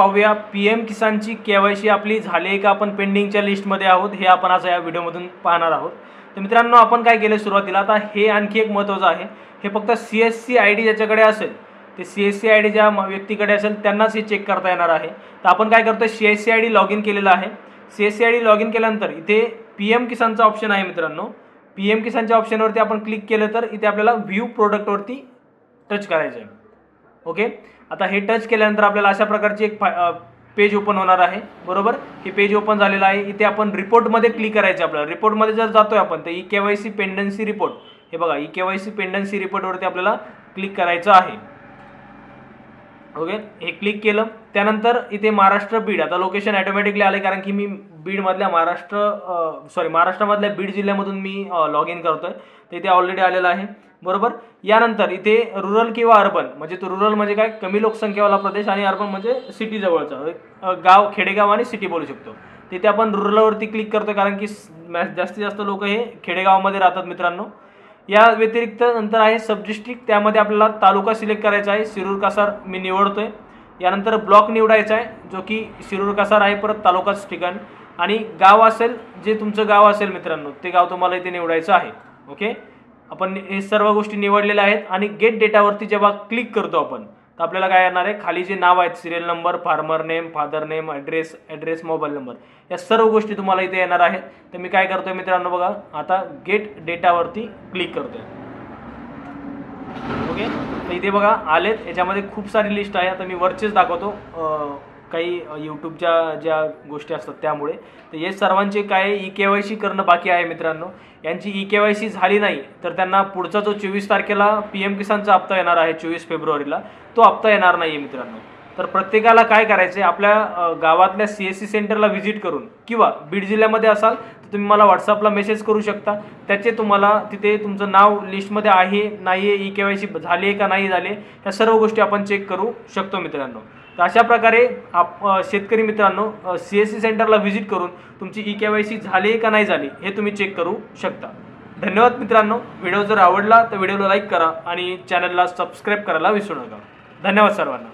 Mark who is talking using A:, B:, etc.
A: पाहूया. P M किसानची K Y C आपली झाली आहे का आपण पेंडिंगच्या लिस्टमध्ये आहोत? हे आपण असं या व्हिडिओमधून पाहणार आहोत. तर मित्रांनो आपण काय केलं सुरुवातीला? आता हे आणखी एक महत्त्वाचं आहे. हे फक्त C S C I D ज्याच्याकडे असेल ते C S C I D ज्या व्यक्तीकडे असेल त्यांनाच हे चेक करता येणार आहे. तर आपण काय करतो C S C I D log in केलेलं आहे. C S C I D log in केल्यानंतर इथे पी एम किसानचा ऑप्शन आहे मित्रांनो. पी एम किसानच्या ऑप्शनवरती आपण क्लिक केलं तर इथे आपल्याला व्ह्यू प्रोडक्टवरती टच करायचं आहे. ओके? आता हे टच केल्यानंतर आपल्याला अशा प्रकारची एक पेज ओपन होणार आहे. बरोबर? हे पेज ओपन झालेलं आहे. इथे आपण रिपोर्टमध्ये क्लिक करायचं आपल्याला. रिपोर्टमध्ये जर जातोय आपण तर E K Y C pendency report हे बघा E K Y C pendency रिपोर्टवरती आपल्याला क्लिक करायचं आहे. ओके? हे क्लिक केलं. त्यानंतर इथे महाराष्ट्र बीड आता लोकेशन ॲटोमॅटिकली आले कारण की मी बीडमधल्या महाराष्ट्र सॉरी महाराष्ट्रामधल्या बीड जिल्ह्यामधून मी लॉग इन करतोय. तर इथे ऑलरेडी आलेलं आहे. बरोबर? यानंतर इथे रुरल किंवा अर्बन म्हणजे तो रुरल म्हणजे काय? कमी लोकसंख्यावाला प्रदेश आणि अर्बन म्हणजे सिटी जवळचा. एक, गाव खेडेगाव आणि सिटी बोलू शकतो. तिथे आपण रुरलवरती क्लिक करतो कारण की मॅ- जास्तीत जास्त लोक हे खेडेगावामध्ये राहतात मित्रांनो. या व्यतिरिक्त नंतर आहे सब डिस्ट्रिक्ट त्यामध्ये आपल्याला तालुका सिलेक्ट करायचा आहे. शिरूर कासार मी निवडतोय. यानंतर ब्लॉक निवडायचा आहे जो की शिरूर कासार आहे. परत तालुकाच ठिकाण. आणि गाव असेल जे तुमचं गाव असेल मित्रांनो ते गाव तुम्हाला इथे निवडायचं आहे. ओके? आपण हे सर्व गोष्टी निवडलेल्या आहेत आणि गेट डेटावरती जेव्हा क्लिक करतो आपण तर आपल्याला काय येणार आहे? खाली जे नाव आहेत serial number farmer name father name address address mobile number या सर्व गोष्टी तुम्हाला इथे येणार आहेत. तर मी काय करतोय मित्रांनो बघा आता गेट डेटावरती क्लिक करतोय. ओके तर इथे बघा आलेत. याच्यामध्ये खूप सारी लिस्ट आहे. आता मी वरचेच दाखवतो. काही यूट्यूबच्या ज्या गोष्टी असतात त्यामुळे. तर हे सर्वांचे काय ई के वाय सी करणं बाकी आहे मित्रांनो. यांची ई के वाय सी झाली नाही तर त्यांना पुढचा जो चोवीस तारखेला पी एम किसानचा हप्ता येणार आहे चोवीस फेब्रुवारीला तो हप्ता येणार नाही आहे मित्रांनो. तर प्रत्येकाला काय करायचं आहे आपल्या गावातल्या सी एस सी सेंटरला व्हिजिट करून किंवा बीड जिल्ह्यामध्ये असाल तर तुम्ही मला व्हॉट्सअपला मेसेज करू शकता. त्याचे तुम्हाला तिथे तुमचं नाव लिस्टमध्ये आहे नाही आहे ई के वाय सी झाली आहे का नाही झाले ह्या सर्व गोष्टी आपण चेक करू शकतो मित्रांनो. तर अशा प्रकारे आप शेतकरी मित्रांनो सी एस सी सेंटरला व्हिजिट करून तुमची ई के वाय सी झाली आहे का नाही झाली हे तुम्ही चेक करू शकता. धन्यवाद मित्रांनो. व्हिडिओ जर आवडला तर व्हिडिओला लाईक करा आणि चॅनलला सबस्क्राईब करायला विसरू नका. धन्यवाद सर्वांना.